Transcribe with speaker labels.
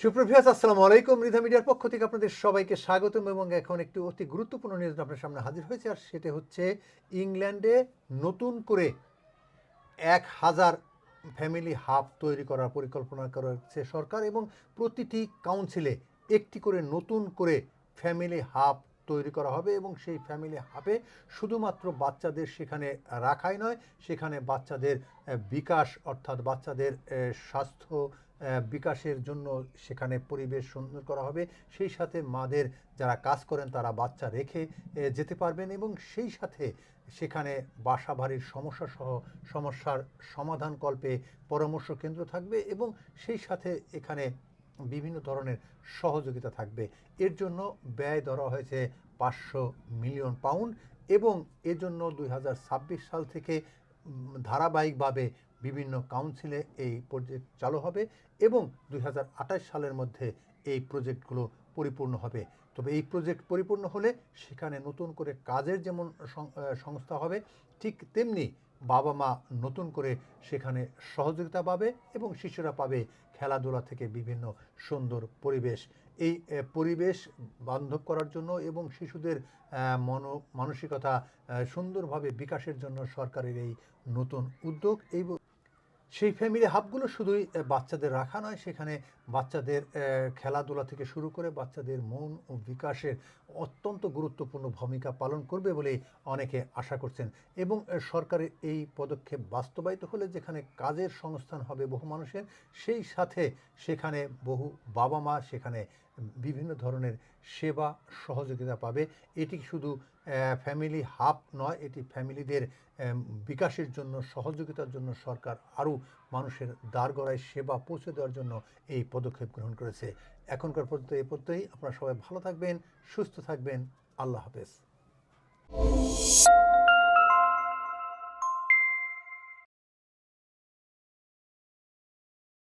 Speaker 1: সুপ্রভিয়াস আসসালামু আলাইকুম। রিধা মিডিয়ার পক্ষ থেকে আপনাদের সবাইকে স্বাগতম এবং এখন একটি অতি গুরুত্বপূর্ণ নিউজ আপনার সামনে হাজির হয়েছে, আর সেটা হচ্ছে ইংল্যান্ডে নতুন করে এক হাজার ফ্যামিলি হাব তৈরি করার পরিকল্পনা করেছে সরকার এবং প্রতিটি কাউন্সিলে একটি করে নতুন করে ফ্যামিলি হাব তৈরি করা হবে এবং সেই ফ্যামিলি হাবে শুধুমাত্র বাচ্চাদের সেখানে রাখাই নয়, সেখানে বাচ্চাদের বিকাশ অর্থাৎ বাচ্চাদের স্বাস্থ্য বিকাশের জন্য সেখানে পরিবেশ সুন্দর করা হবে। সেই সাথে মাদের যারা কাজ করেন তারা বাচ্চা রেখে যেতে পারবেন এবং সেই সাথে সেখানে বাসা বাড়ির সমস্যা সহ সমস্যার সমাধান কল্পে পরামর্শ কেন্দ্র থাকবে এবং সেই সাথে এখানে বিভিন্ন ধরনের সহযোগিতা থাকবে। এর জন্য ব্যয় ধরা হয়েছে পাঁচশো মিলিয়ন পাউন্ড এবং এর জন্য দুই সাল থেকে ধারাবাহিকভাবে বিভিন্ন কাউন্সিলে এই প্রজেক্ট চালু হবে এবং দুই হাজার আঠাশ সালের মধ্যে এই প্রজেক্টগুলো পরিপূর্ণ হবে। তবে এই প্রজেক্ট পরিপূর্ণ হলে সেখানে নতুন করে কাজের যেমন সংস্থা হবে, ঠিক তেমনি বাবা মা নতুন করে সেখানে সহযোগিতা পাবে এবং শিশুরা পাবে খেলাধুলা থেকে বিভিন্ন সুন্দর পরিবেশ। এই পরিবেশ বান্ধব করার জন্য এবং শিশুদের মন, মানসিকতা সুন্দরভাবে বিকাশের জন্য সরকারের এই নতুন উদ্যোগ। এই সেই ফ্যামিলি হাবগুলো শুধুই বাচ্চাদের রাখা নয়, সেখানে বাচ্চাদের খেলাধুলা থেকে শুরু করে বাচ্চাদের মন ও বিকাশের অত্যন্ত গুরুত্বপূর্ণ ভূমিকা পালন করবে বলে অনেকে আশা করছেন। এবং সরকারের এই পদক্ষেপ বাস্তবায়িত হলে যেখানে কাজের সংস্থান হবে বহু মানুষের, সেই সাথে সেখানে বহু বাবা মা সেখানে বিভিন্ন ধরনের সেবা সহযোগিতা পাবে। এটি শুধু ফ্যামিলি হাব নয়, এটি ফ্যামিলিদের বিকাশের জন্য, সহযোগিতার জন্য সরকার আরও মানুষের দ্বারগড়ায় সেবা পৌঁছে দেওয়ার জন্য এই পদক্ষেপ গ্রহণ করেছে। এখনকার পর্যন্ত এই পর্যন্তই। আপনারা সবাই ভালো থাকবেন, সুস্থ থাকবেন। আল্লাহ হাফেজ।